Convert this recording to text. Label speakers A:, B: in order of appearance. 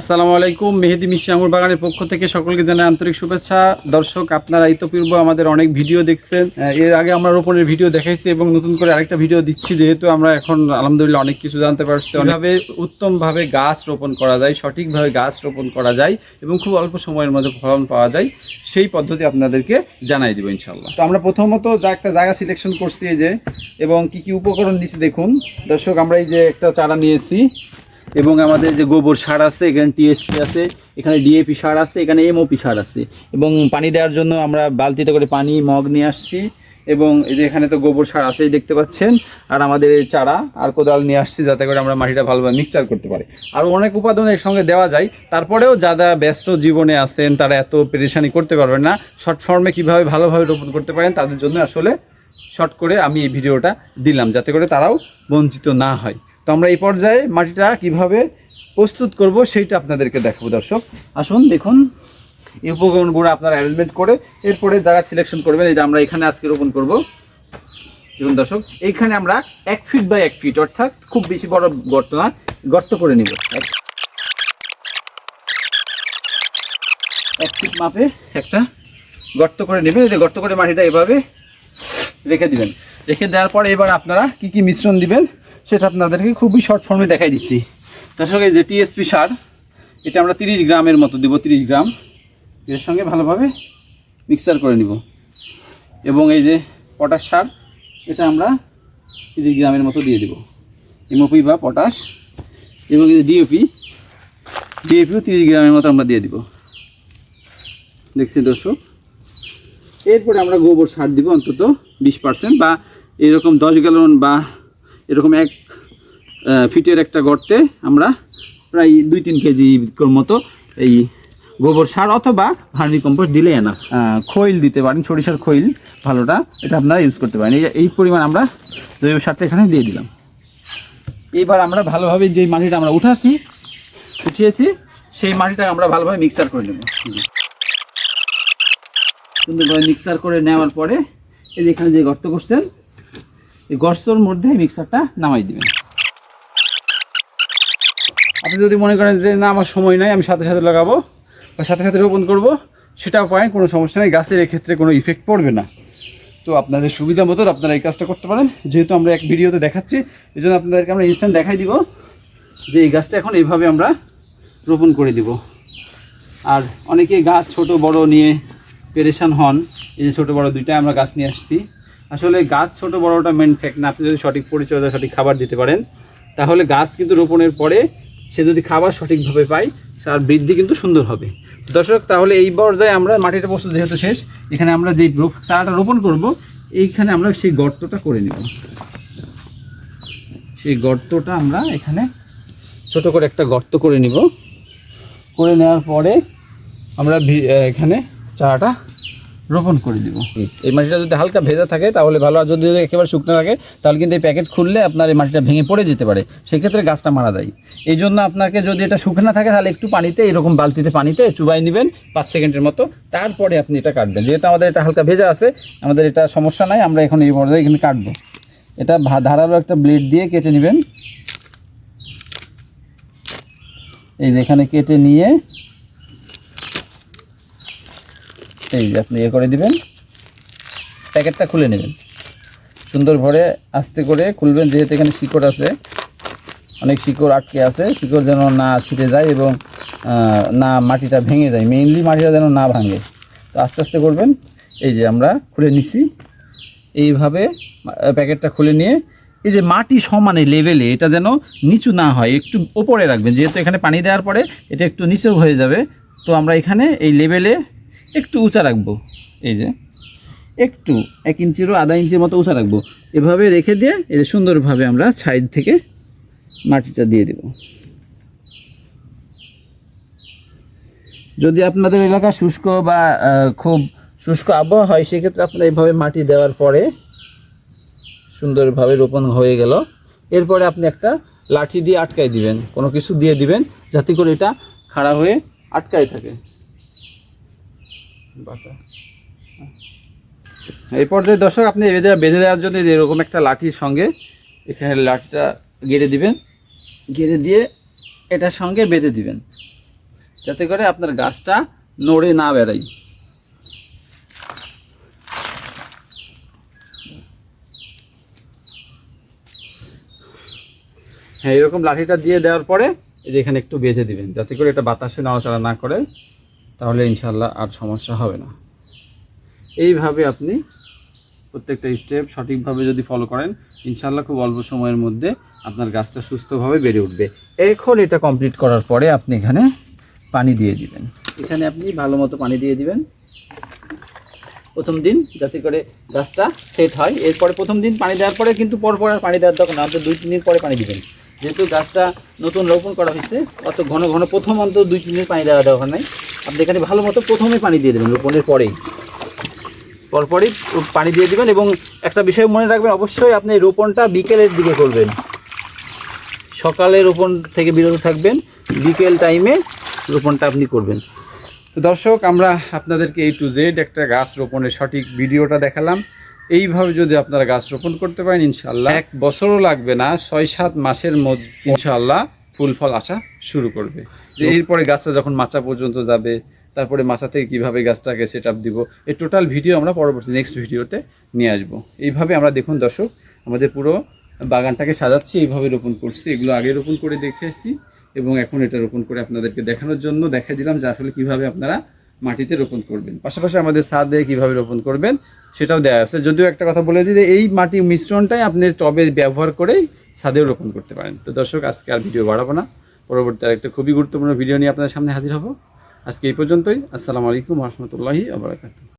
A: আসসালামু আলাইকুম মেহেদি মিষ্টি আঙুর বাগানের পক্ষ থেকে সকলকে জানাই আন্তরিক শুভেচ্ছা। দর্শক আপনারা ইতপূর্ব আমাদের অনেক ভিডিও দেখছেন। এর আগে আমরা রোপণের ভিডিও দেখাইছি এবং নতুন করে আরেকটা ভিডিও দিচ্ছি যেহেতু আমরা এখন আলহামদুলিল্লাহ অনেক কিছু জানতে পারছি। অনেকভাবে উত্তমভাবে গাছ রোপণ করা যায় সঠিকভাবে গাছ রোপণ করা যায় এবং খুব অল্প সময়ের মধ্যে ফলন পাওয়া যায় সেই পদ্ধতি আপনাদেরকে জানাই দিব ইনশাল্লাহ তো আমরা প্রথমত যা একটা জায়গা সিলেকশন করছি এই যে এবং কি কি উপকরণ নিচ্ছি দেখুন। দর্শক আমরা এই যে একটা চারা নিয়েছি। এবং আমাদের যে গোবর সার আছে, এখানে টিএসপি আছে, এখানে ডিএপি সার আছে, এখানে এমওপি সার আছে। এবং পানি দেওয়ার জন্য আমরা বালতিতে করে পানি, মগ নিয়ে আসছি। এবং এই যে এখানে তো গোবর সার আছেই দেখতে পাচ্ছেন। আর আমাদের এই চারা আর কোদাল নিয়ে আসছি যাতে করে আমরা মাটিটা ভালোভাবে মিক্সচার করতে পারি। আর অনেক উপাদান এর সঙ্গে দেওয়া যায়। তারপরেও যারা ব্যস্ত জীবনে আছেন, তারা এত পেরেশানি করতে পারবেন না। শর্ট ফর্মে কীভাবে ভালোভাবে রোপণ করতে পারেন, তাদের জন্য আসলে শর্ট করে আমি এই ভিডিওটা দিলাম, যাতে করে তারাও বঞ্চিত না হয়। আমরা এই পর্যায়ে মাটিটা কীভাবে প্রস্তুত করব সেইটা আপনাদেরকে দেখাবো, দর্শক। আসুন, দেখুন। এই উপকরণগুলো আপনারা অ্যারেঞ্জমেন্ট করে এরপরে যারা সিলেকশন করবেন, এই যে আমরা এখানে আজকে রোপণ করব। দেখুন, দর্শক, এইখানে আমরা এক ফিট বাই এক ফিট অর্থাৎ খুব বেশি বড় গর্ত না, গর্ত করে নিব। এক- ফিট মাপে একটা গর্ত করে নেবেন, এই যে গর্ত করে মাটিটা এভাবে রেখে দিবেন। রেখে দেওয়ার পরে এবার আপনারা কি কি মিশ্রণ দিবেন সেটা আপনাদেরকে খুবই শর্ট ফর্মে দেখাই দিচ্ছি। তার সঙ্গে যে টিএসপি সার, এটা আমরা তিরিশ গ্রামের মতো দেবো, তিরিশ গ্রাম। এর সঙ্গে ভালোভাবে মিক্সার করে নিব। এবং এই যে পটাশ সার, এটা আমরা তিরিশ গ্রামের মতো দিয়ে দেবো। এমওপি বা পটাশ এবং এই যে ডিওপি ডিএপিও তিরিশ গ্রামের মতো আমরা দিয়ে দিব। দেখছি দর্শক? এরপরে আমরা গোবর সার দিব অন্তত বিশ পার্সেন্ট বা এরকম দশ গ্যালন বা এরকম এক ফিটের একটা গর্তে আমরা প্রায় দুই তিন কেজি মতো এই গোবর সার অথবা ভার্মি কম্পোস্ট দিলে না খৈল দিতে পারেন, সরিষার খৈল ভালোটা, এটা আপনারা ইউজ করতে পারেন। এই এই পরিমাণ আমরা জৈব সারটা এখানে দিয়ে দিলাম। এইবার আমরা ভালোভাবে যে মাটিটা আমরা উঠাছি, উঠিয়েছি, সেই মাটিটা আমরা ভালোভাবে মিক্সার করে নেব। সুন্দরভাবে মিক্সার করে নেওয়ার পরে এই যে এখানে যে গর্ত করছেন এই গর্তর মধ্যে মিক্সারটা নামাই দিবেন। আপনি যদি মনে করেন যে না, আমার সময় নাই, আমি সাথে সাথে লাগাবো বা সাথে সাথে রোপণ করব, সেটাও পারেন কোনো সমস্যা নেই। গাছের এক্ষেত্রে কোনো ইফেক্ট পড়বে না। তো আপনাদের সুবিধা মতো আপনারা এই কাজটা করতে পারেন। যেহেতু আমরা এক ভিডিওতে দেখাচ্ছি এই জন্য আপনাদেরকে আমরা ইনস্ট্যান্ট দেখাই দিব যে এই গাছটা এখন এইভাবে আমরা রোপণ করে দিব। আর অনেকে গাছ ছোট, বড় নিয়ে পেরেশান হন। এই যে ছোটো, বড় দুইটা আমরা গাছ নিয়ে আসছি। আসলে গাছ ছোট বড়টা মেন ফ্যাক্ট না। আপনি যদি সঠিক পরিচর্যা, সঠিক খাবার দিতে পারেন, তাহলে গাছ কিন্তু রোপণের পরে সে যদি খাবার সঠিকভাবে পায়, তার বৃদ্ধি কিন্তু সুন্দর হবে। দর্শক, তাহলে এই পর্যায়ে আমরা মাটিটা প্রস্তুত যেহেতু শেষ, এখানে আমরা রোপ চারাটা রোপণ করব, এইখানে আমরা সেই গর্তটা করে নেব। সেই গর্তটা আমরা এখানে ছোট করে একটা গর্ত করে নিব। করে নেওয়ার পরে আমরা এখানে চারাটা রোপণ করে দিব। এই মাটিটা যদি হালকা ভেজা থাকে, তাহলে ভালো। আর যদি একেবারে শুকনো থাকে, তাহলে কিন্তু এই প্যাকেট খুললে আপনার এই মাটিটা ভেঙে পড়ে যেতে পারে। সেক্ষেত্রে গাছটা মারা যায়। এই জন্য আপনাকে যদি এটা শুকনো থাকে, তাহলে একটু পানিতে, এরকম বালতিতে পানিতে চুবাই নেবেন পাঁচ সেকেন্ডের মতো। তারপরে আপনি এটা কাটবেন। যেহেতু আমাদের এটা হালকা ভেজা আছে, আমাদের এটা সমস্যা নাই, আমরা এখন এই পর্যায়ে এখানে কাটবো। এটা ধারালো একটা ব্লেড দিয়ে কেটে নেবেন। এই যে এখানে কেটে নিয়ে এই যে আপনি ইয়ে করে দিবেন। প্যাকেটটা খুলে নেবেন। সুন্দর ভরে আস্তে করে খুলবেন, যেহেতু এখানে শিকড় আছে। অনেক শিকড় আটকে আছে। শিকড় যেন না ছিটে যায় এবং না মাটিটা ভেঙে যায়। মেইনলি মাটিটা যেন না ভাঙে। তো আস্তে আস্তে করবেন। এই যে আমরা খুলে নিছি। এইভাবে প্যাকেটটা খুলে নিয়ে, এই যে মাটি সমানে লেভেলে এটা যেন নিচু না হয়, একটু ওপরে রাখবেন। যেহেতু এখানে পানি দেওয়ার পরে এটা একটু নিচেও হয়ে যাবে। তো আমরা এখানে এই লেভেলে একটু উঁচা রাখব, এই যে। একটু এক ইঞ্চিরও আধা ইঞ্চির মতো উঁচা রাখব। এভাবে রেখে দিয়ে এই যে সুন্দরভাবে আমরা সাইড থেকে মাটিটা দিয়ে দেব। যদি আপনাদের এলাকা শুষ্ক বা খুব শুষ্ক আবহাওয়া হয়, সেক্ষেত্রে আপনারা এইভাবে মাটি দেওয়ার পরে সুন্দরভাবে রোপণ হয়ে গেল। এরপরে আপনি একটা লাঠি দিয়ে আটকাই দিবেন, কোনো কিছু দিয়ে দিবেন, যাতে করে এটা খাড়া হয়ে আটকায় থাকে। এই পর্যায়ে দর্শক, আপনি বেঁধে বেঁধে দেওয়ার জন্য এরকম একটা লাঠির সঙ্গে এখানে লাঠিটা গেড়ে দিবেন। গেড়ে দিয়ে এটার সঙ্গে বেঁধে দিবেন। যাতে করে আপনার গাছটা নড়ে না বেড়াই হ্যাঁ এরকম লাঠিটা দিয়ে দেওয়ার পরে এখানে একটু বেঁধে দিবেন। যাতে করে এটা বাতাসে নাড়াচাড়া না করে। তাহলে ইনশাল্লাহ আর সমস্যা হবে না। এইভাবে আপনি প্রত্যেকটা স্টেপ সঠিকভাবে যদি ফলো করেন ইনশাল্লাহ খুব অল্প সময়ের মধ্যে আপনার গাছটা সুস্থভাবে বেড়ে উঠবে। এখন এটা কমপ্লিট করার পরে আপনি এখানে পানি দিয়ে দিবেন। এখানে আপনি ভালো মতো পানি দিয়ে দিবেন। প্রথম দিন যাতে করে গাছটা সেট হয়। এরপরে প্রথম দিন পানি দেওয়ার পরে কিন্তু পরপর আর পানি দেওয়ার দরকার না, অন্তত দুই, তিন দিন পরে পানি দিবেন। যেহেতু গাছটা নতুন রোপণ করা হয়েছে, অত ঘন ঘন প্রথম অন্তত দুই, তিন দিন পানি দেওয়া দরকার নাই। আপনি এখানে ভালো মতো প্রথমে পানি দিয়ে দেবেন, রোপণের পরেই। পরপরই পানি দিয়ে দেবেন এবং একটা বিষয় মনে রাখবেন, অবশ্যই আপনি রোপণটা বিকেলের দিকে করবেন। সকালে রোপণ থেকে বিরত থাকবেন, বিকেল টাইমে রোপণটা আপনি করবেন। তো দর্শক, আমরা আপনাদেরকে এই টু জেড একটা গাছ রোপণের সঠিক ভিডিওটা দেখালাম। এইভাবে যদি আপনারা গাছ রোপণ করতে পারেন ইনশাল্লাহ এক বছরও লাগবে না, ছয় সাত মাসের মধ্যে ইনশাল্লাহ ফুল ফল আসা শুরু করবে। যে এরপরে গাছটা যখন মাচা পর্যন্ত যাবে তারপরে মাথা থেকে কীভাবে গাছটাকে সেট আপ দিব এই টোটাল ভিডিও আমরা পরবর্তী নেক্সট ভিডিওতে নিয়ে আসব। এইভাবে আমরা দেখুন দর্শক আমাদের পুরো বাগানটাকে সাজাচ্ছি এইভাবে রোপণ করছি। এগুলো আগে রোপণ করে দেখেছি এবং এখন এটা রোপণ করে আপনাদেরকে দেখানোর জন্য দেখা দিলাম যে আসলে কীভাবে আপনারা মাটিতে রোপণ করবেন। পাশাপাশি আমাদের ছাদে কীভাবে রোপণ করবেন সেটাও দেওয়া আছে। যদিও একটা কথা বলে দিই যে এই মাটি মিশ্রণটাই আপনি টবে ব্যবহার করেই ছাদেও রোপণ করতে পারেন। তো দর্শক, আজকে আর ভিডিও বাড়াবো না। পরবর্তী আরেকটা খুবই গুরুত্বপূর্ণ ভিডিও নিয়ে আপনাদের সামনে হাজির হব। আজকে এই পর্যন্তই। আসসালামু আলাইকুম রহমতুল্লাহি আবরাকাতু